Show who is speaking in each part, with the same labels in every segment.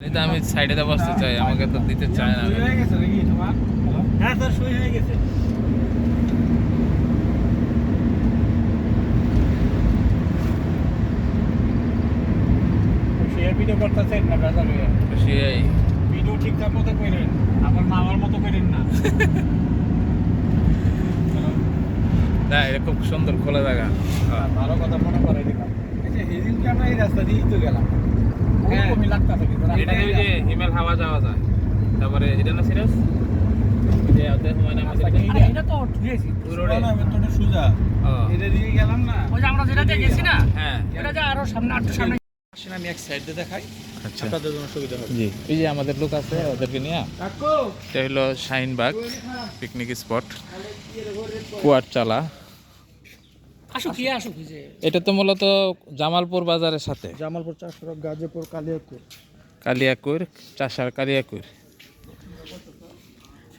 Speaker 1: এটা আমি সাইডে বসতে চাই আমাকে তো দিতে চায় না।
Speaker 2: হয়ে গেছে নাকি তোমার? হ্যাঁ স্যার হয়ে গেছে। শেয়ার ভিডিও করতেছেন না বেজা লইয়া
Speaker 1: সেই
Speaker 2: ভিডিও ঠিকঠাক মতো করেন মামার মতো করেন না।
Speaker 1: না এটা খুব সুন্দর খোলা জায়গা। হ্যাঁ।
Speaker 2: ভালো কথা মনে করে দিলাম। এই যে হেদিনকে আমরা এই রাস্তা দিয়েই তো গেলাম। ওরকমই লাগতাছে কিন্তু
Speaker 1: এটা ওই যে হিমেল হাওয়া যাওয়া যায়। তারপরে এটা না সিরিয়াস যে ওদের সময় না আমাদের
Speaker 2: রাস্তা কি?
Speaker 3: আরে এটা তো ঠুকেছি
Speaker 1: ওই রোডে।
Speaker 2: না ভেতরটা সোজা।
Speaker 1: ও,
Speaker 2: এটা দিয়ে গেলাম না।
Speaker 3: ওই যে আমরা যেটাতে গেছি না
Speaker 1: হ্যাঁ।
Speaker 3: এটা যে আরও সামনে আটটু সামনে।
Speaker 2: আসেন আমি এক সাইড দিয়ে দেখাই।
Speaker 1: আচ্ছা।
Speaker 2: আপনাদের জন্য সুবিধা হবে।
Speaker 1: জি। এই যে আমাদের লোক আছে ওদেরকে নিয়ে। এটা হলো শাহিনবাগ পিকনিক স্পট কুয়ার চালা
Speaker 3: আসুক কি আসুক যে
Speaker 1: এটা তো মূলত জামালপুর বাজারের সাথে।
Speaker 2: জামালপুর চাষরা গাজীপুর কালিয়াকুর।
Speaker 1: কালিয়াকুর চাষার কালিয়াকুর।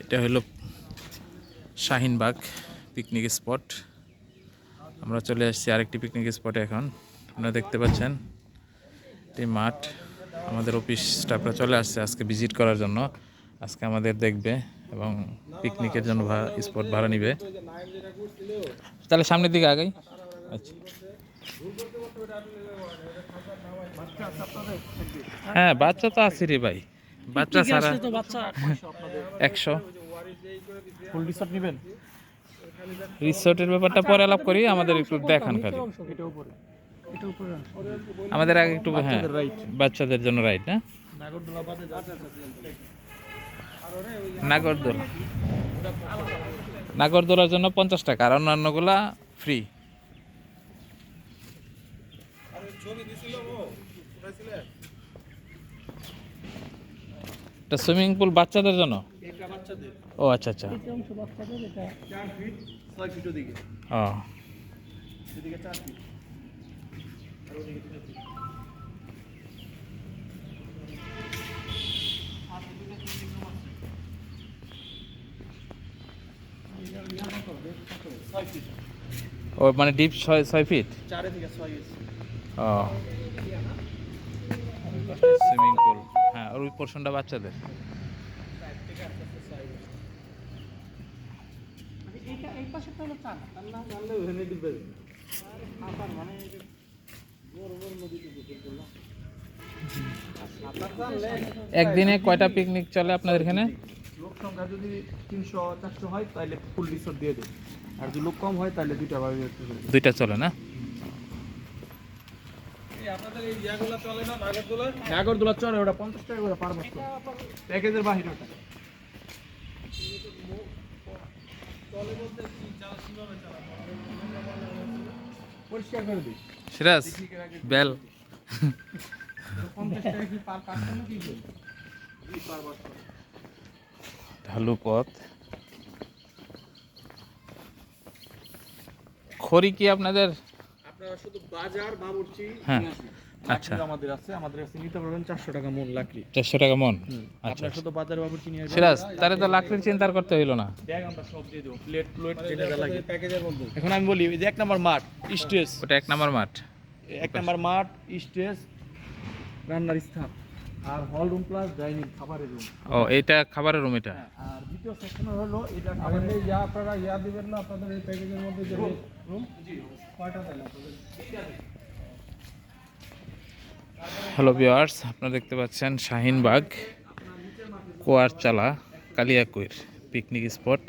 Speaker 1: এটা হলো শাহিনবাগ পিকনিক স্পট আমরা চলে আসছি আরেকটি পিকনিক স্পটে এখন। আপনারা দেখতে পাচ্ছেন এটি মাঠ। আমাদের অফিস স্টাফরা চলে আসছে আজকে ভিজিট করার জন্য। আজকে আমাদের দেখবে এবং পিকনিকের জন্য স্পট ভাড়া নিবে। তাহলে সামনের দিকে আগাই। আচ্ছা। হ্যাঁ বাচ্চা তো আছে রে ভাই। বাচ্চা ছাড়া
Speaker 3: আছে বাচ্চা।
Speaker 1: একশো।
Speaker 2: ফুল
Speaker 1: রিসোর্টের ব্যাপারটা পরে আলাপ করি আমাদের একটু দেখান খালি।
Speaker 2: এটা উপরে।
Speaker 3: এটা উপরে রাখ।
Speaker 1: আমাদের আগে একটু হ্যাঁ বাচ্চাদের জন্য রাইট না?
Speaker 2: নাগরদোলা।
Speaker 1: নাগরদোলার জন্য পঞ্চাশ টাকা আর অন্যান্যগুলা ফ্রি সুইমিং পুল বাচ্চাদের জন্য? ও আচ্ছা আচ্ছা। ও
Speaker 2: এদিকে চার ফিট আর ওদিকে তিন ফিট ছয় ফিট
Speaker 1: ও মানে ডিপ ছয় ছয় ফিট ও। সুইমিং পুল হ্যাঁ ওই পোর্শনটা বাচ্চাদের। একদিনে কয়টা পিকনিক চলে আপনাদের এখানে?
Speaker 2: সংখ্যা যদি তিনশো চারশো হয় তাহলে ফুল রিসোর্ট দিয়ে দেয় আর যদি লোক কম হয় তাহলে দুইটা ভাবে
Speaker 1: দুইটা চলে না?
Speaker 2: নাগরদোলা চলে ওটা পঞ্চাশ টাকা করে পার বছর। প্যাকেজের বাহিরে ওটা। পরিষ্কার করে দিই।
Speaker 1: সিরাজ বেল।
Speaker 2: পঞ্চাশ টাকা কি পার কি পার বছর
Speaker 1: ঢালু পথ। খড়ি কি আপনাদের?
Speaker 2: আপনারা শুধু বাজার বাবুর্চি
Speaker 1: হ্যাঁ। আচ্ছা।
Speaker 2: আমাদের আছে আমাদের কাছে নিতে পারবেন চারশো টাকা মন লাকড়ি।
Speaker 1: চারশো টাকা মন? আচ্ছা
Speaker 2: আপনার শুধু বাজার বাবুর্চি নিয়ে
Speaker 1: সিরাজ তাহলে তো লাকড়ির চিন্তা করতে হইল না।
Speaker 2: ব্যাগ আমরা সব দিয়ে দেবো প্লেট প্লেট যেটা লাগে। প্যাকেজের মধ্যে। এখন আমি বলি এই যে এক নাম্বার মাঠ স্টেজ।
Speaker 1: ওটা এক নাম্বার মাঠ।
Speaker 2: এক নাম্বার মাঠ স্টেজ রান্নার স্থান। আর হল রুম প্লাস ডাইনিং খাবারের রুম
Speaker 1: ও এইটা খাবারের রুম এটা?
Speaker 2: আর দ্বিতীয় সেকশন হলো এটা খাবারের ইয়া আপনারা ইয়া দিবেন না আপনাদের এই প্যাকেজের মধ্যে যে রুম জি কয়টা দেন আপনাদের?
Speaker 1: হ্যালো ভিওয়ার্স আপনারা দেখতে পাচ্ছেন শাহিনবাগ কোয়ারচালা কালিয়াকুইর পিকনিক স্পট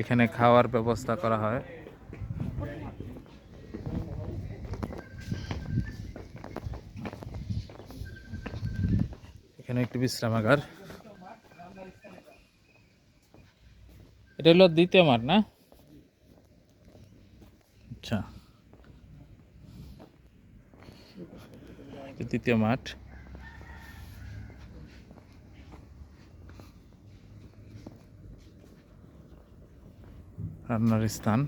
Speaker 1: এখানে খাওয়ার ব্যবস্থা করা হয়। এখানে একটি বিশ্রামাগার। এটা হলো দ্বিতীয় মাঠ না? আচ্ছা। দ্বিতীয় মাঠ। রান্নার স্থান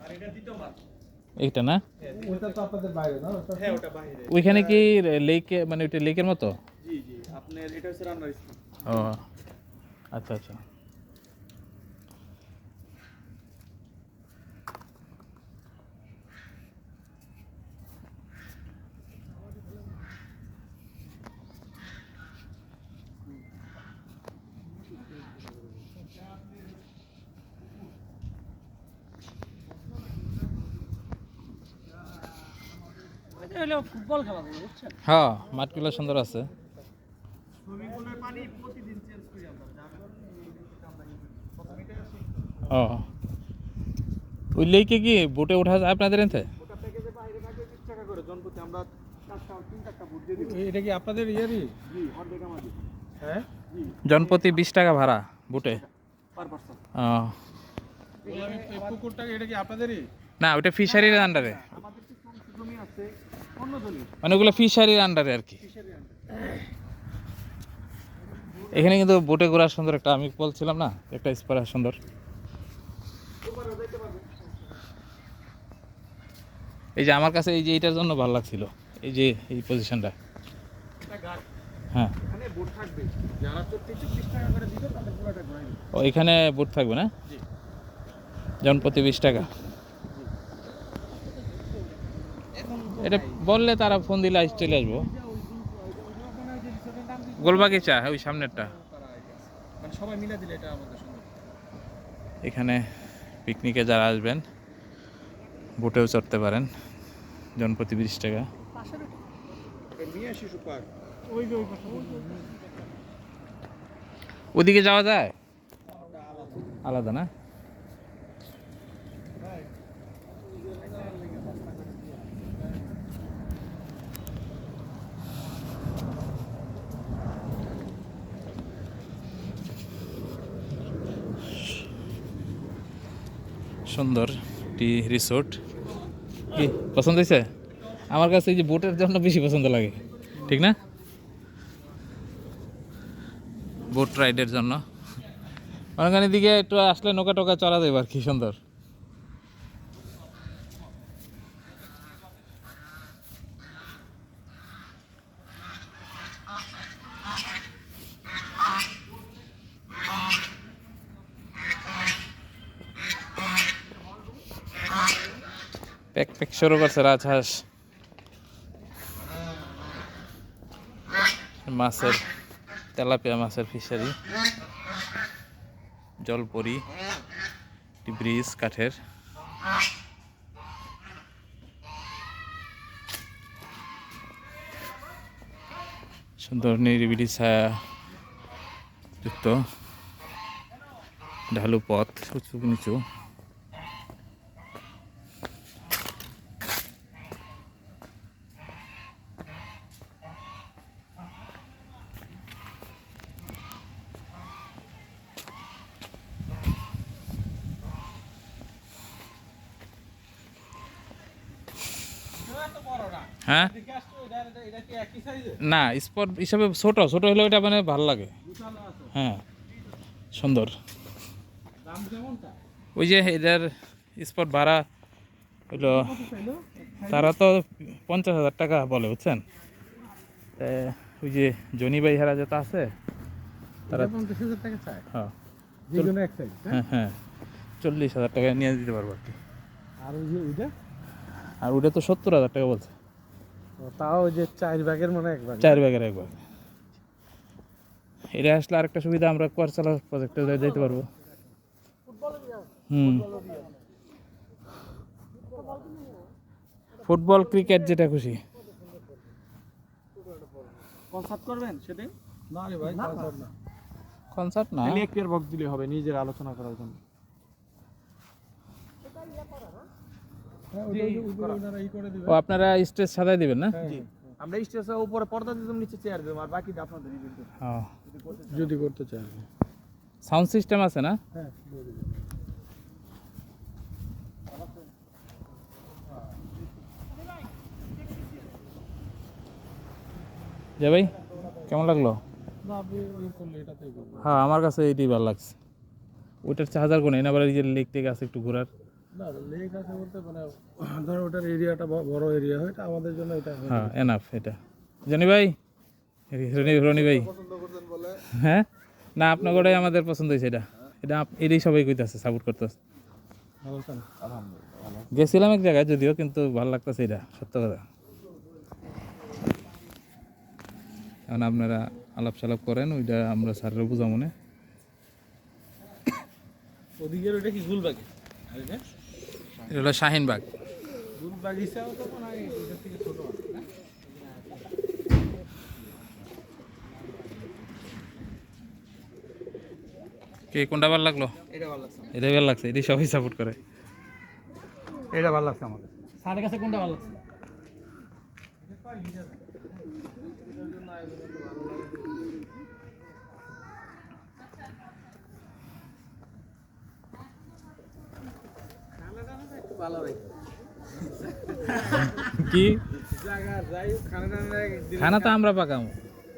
Speaker 2: আর এটা দ্বিতীয় মাঠ
Speaker 1: এইটা না?
Speaker 2: ওটা তো আপনাদের বাইরে না? হ্যাঁ ওটা বাইরে।
Speaker 1: ওইখানে কি লেকে মানে ওইটা লেকের মতো?
Speaker 2: জি জি। আপনার এটা হচ্ছে রান্নার
Speaker 1: ও আচ্ছা আচ্ছা।
Speaker 3: হলো ফুটবল খেলা বুঝছেন?
Speaker 1: হ্যাঁ মাঠগুলো সুন্দর আছে। ও। ওই লেকে কি? বোটে উঠা যায় আপনাদের এতে
Speaker 2: এটা কি আপনাদের ইয়েরই হ্যাঁ?
Speaker 1: জনপ্রতি বিশ টাকা ভাড়া বুটে। ও।
Speaker 2: এটা কি আপনাদেরই?
Speaker 1: না ওটা ফিশারির আন্ডারে মানে ওগুলো ফিশারির আন্ডারে আর কি। এখানে কিন্তু বোটে ঘোরা সুন্দর একটা আমি বলছিলাম না একটা স্পট সুন্দর। এই যে আমার কাছে এই যে এইটার জন্য ভালো লাগছিল এই যে এই পজিশনটা হ্যাঁ।
Speaker 2: এখানে বোট থাকবে যারা চল্লিশ চল্লিশ টাকা করে দিবে তাদের পুরোটা ঘুরাই দিবে
Speaker 1: ও এখানে বোট থাকবে না? যেমন প্রতি বিশ টাকা। এটা বললে তারা ফোন দিলে আস চলে আসব। গোলবাগিচা ওই সামনেরটা।
Speaker 2: মানে
Speaker 1: এখানে পিকনিকে যারা আসবেন, বোটেও চড়তে পারেন, জনপ্রতি বিশ টাকা। ওদিকে যাওয়া যায়? আলাদা না? সুন্দর একটি রিসোর্ট কি পছন্দ হয়েছে? আমার কাছে এই যে বোটের জন্য বেশি পছন্দ লাগে। ঠিক না? বোট রাইডের জন্য। অনেকখানি দিকে একটু আসলে নৌকা টোকা চড়া যাবে আর কি সুন্দর। প্যাক প্যাক শুরু করছে রাজহাঁস। মাছের, তেলাপিয়া মাছের ফিশারি জলপরি, ব্রিজ, কাঠের। সুন্দর নিরিবিলি ছায়া যুক্ত ঢালু পথ, উঁচু নিচু। হ্যাঁ? না স্পট হিসাবে ছোট ছোট হলে ওইটা মানে ভালো লাগে। হ্যাঁ সুন্দর। ওই যে এদের স্পট ভাড়া হইল তারা তো পঞ্চাশ হাজার টাকা বলে বুঝছেন? ওই যে জনি ভাই হেরা যেটা আছে তারা
Speaker 2: পঞ্চাশ হাজার টাকা চায়
Speaker 1: হ্যাঁ? হ্যাঁ হ্যাঁ চল্লিশ হাজার টাকা নিয়ে দিতে পারব আর কি।
Speaker 2: আর ওই যে ওইটা?
Speaker 1: আর ওটা তো সত্তর হাজার টাকা বলছে।
Speaker 2: তাও ওই যে চার ভাগের মানে এক ভাগ
Speaker 1: চার ব্যাগের একবার এটা আসলে আরেকটা সুবিধা আমরা করচালা প্রজেক্টে যাইতে পারব। হুম। ফুটবল ক্রিকেট যেটা খুশি।
Speaker 3: কনসার্ট করবেন সেদিন?
Speaker 2: না রে ভাই concert না।
Speaker 1: কনসার্ট না?
Speaker 3: একটির বক্স দিলে হবে নিজের আলোচনা করার জন্য।
Speaker 1: ও আপনারা স্টেজ সাজাই দিবেন না?
Speaker 2: হ্যাঁ,
Speaker 3: আমরা স্টেজে উপরে পর্দা দিতাম নিচে চেয়ার দিতাম আর বাকিটা আপনাদের
Speaker 1: হ্যাঁ
Speaker 2: যদি করতে চায়
Speaker 1: সাউন্ড সিস্টেম আছে না?
Speaker 2: হ্যাঁ
Speaker 1: যে ভাই কেমন লাগল? হ্যাঁ আমার কাছে এইটাই ভালো লাগছে। ওইটার চার্জার কোন এনে আবার এই যে লেক টেক আছে একটু ঘোরার।
Speaker 2: না লেক আছে বলতে মানে ধরো ওটার এরিয়াটা বড় এরিয়া হয় এটা আমাদের জন্য এটা হ্যাঁ
Speaker 1: এনাফ এটা। জানি ভাই? রনি রনি ভাই? হ্যাঁ? না আপনার গোটাই আমাদের পছন্দ হয়েছে এটা। এটা এটাই সবাই কইতাছে সাপোর্ট করতেছে। গেছিলাম এক জায়গায় যদিও কিন্তু ভালো লাগতেছে এটা সত্য কথা। এখন আপনারা আলাপ সালাপ করেন ওইটা আমরা স্যারের বুঝা মনে
Speaker 2: ওদিকের ওটা কি গুলবাগি এটা
Speaker 1: হলো শাহিনবাগ কে কোনটা ভালো লাগল?
Speaker 3: এটা ভালো লাগছে
Speaker 1: এটাই সবাই সাপোর্ট করে।
Speaker 2: এটা ভালো লাগছে আমাদের।
Speaker 3: স্যারের কাছে কোনটা ভালো লাগছে?
Speaker 1: কি?
Speaker 3: খানা
Speaker 1: তো আমরা পাকামো।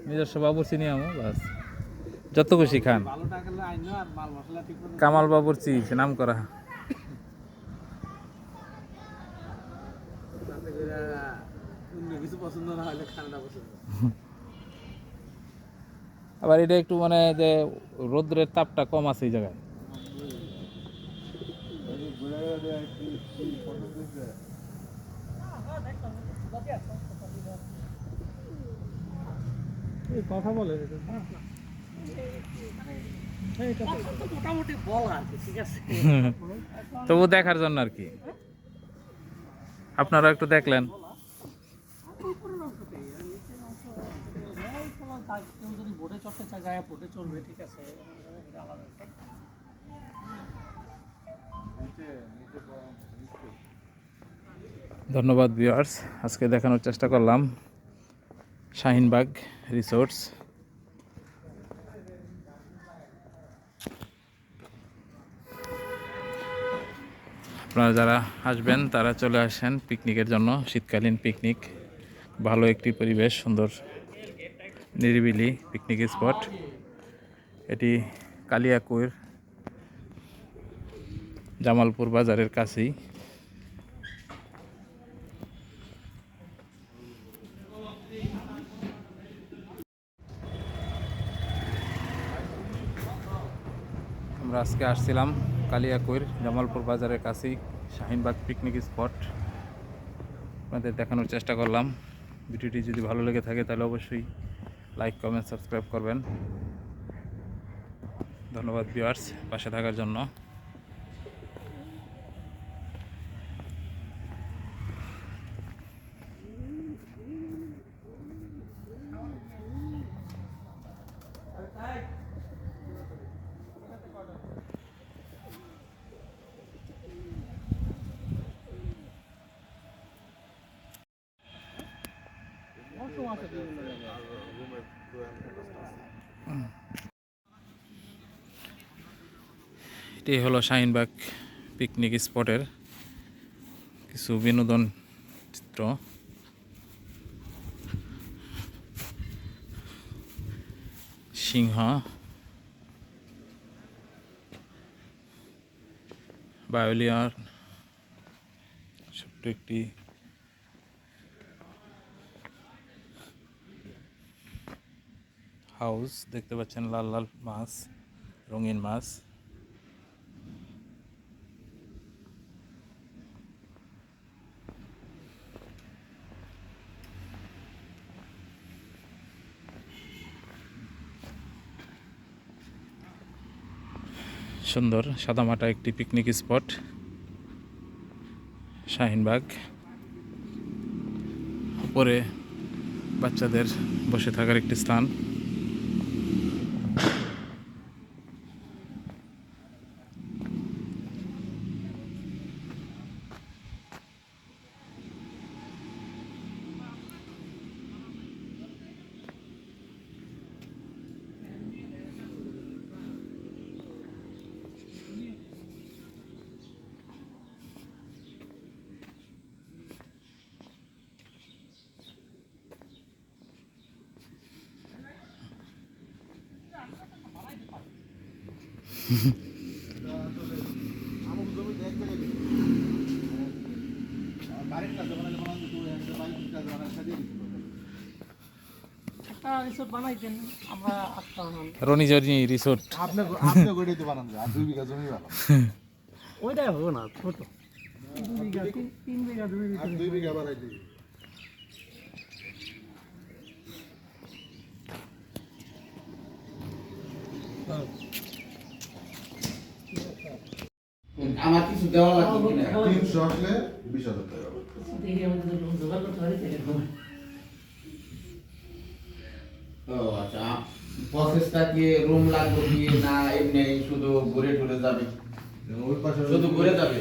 Speaker 1: নিজস্ব বাবুর্চি নিয়ে আমো বাস। যত খুশি খান। কামাল বাবুর্চি নাম করা। আবার এটা একটু মানে যে রোদ্রের তাপটা কম আছে এই জায়গায়।
Speaker 2: কথা বলে
Speaker 3: মোটামুটি বল আর কি ঠিক আছে?
Speaker 1: তবু দেখার জন্য আর কি। আপনারা একটু দেখলেন।
Speaker 3: কেউ যদি বোটে চড়তে চায় বোটে চড়বে ঠিক আছে।
Speaker 1: ধন্যবাদ ভিউয়ার্স আজকে দেখানোর চেষ্টা করলাম শাহিনবাগ রিসোর্টস আপনারা যারা আসবেন, তারা চলে আসেন পিকনিকের জন্য। শীতকালীন পিকনিক ভালো একটি পরিবেশ, সুন্দর, নিরিবিলি পিকনিক স্পট এটি কালিয়াকুর জামালপুর বাজারের কাছেই। আমরা আজকে আসছিলাম কালিয়াকৈর জামালপুর বাজারের কাছেই, শাহিনবাগ পিকনিক স্পট আপনাদের দেখানোর চেষ্টা করলাম। ভিডিওটি যদি ভালো লেগে থাকে তাহলে অবশ্যই লাইক কমেন্ট সাবস্ক্রাইব করবেন। ধন্যবাদ ভিউয়ার্স পাশে থাকার জন্য। এটি হলো শাহিনবাগ পিকনিক স্পটের কিছু বিনোদন চিত্র। সিংহ। বায়োলিয়ার ছোট্ট একটি হাউস, দেখতে পাচ্ছেন লাল লাল মাছ, রঙিন মাছ। সুন্দর সাদামাটা একটি পিকনিক স্পট শাহিনবাগ। উপরে বাচ্চাদের বসে থাকার একটি স্থান। Rony journey resort.
Speaker 2: আপনি আপনি করে দিতে পারেন আর দুই বিঘা জমি ভালো।
Speaker 3: ওইটাই হবে না ছোট। দুই বিঘা তিন তিন বিঘা দুই বিঘা
Speaker 2: আর দুই। বিঘা দিই
Speaker 4: আমার কিছু দেওয়া লাগবে কিনা?
Speaker 2: তিনশো আসলে বিশ হাজার টাকা।
Speaker 4: ও আচ্ছা প্রসেসটা কি রুম লাগবে কি না এমনি শুধু ঘুরে টুরে যাবে? শুধু ঘুরে যাবে?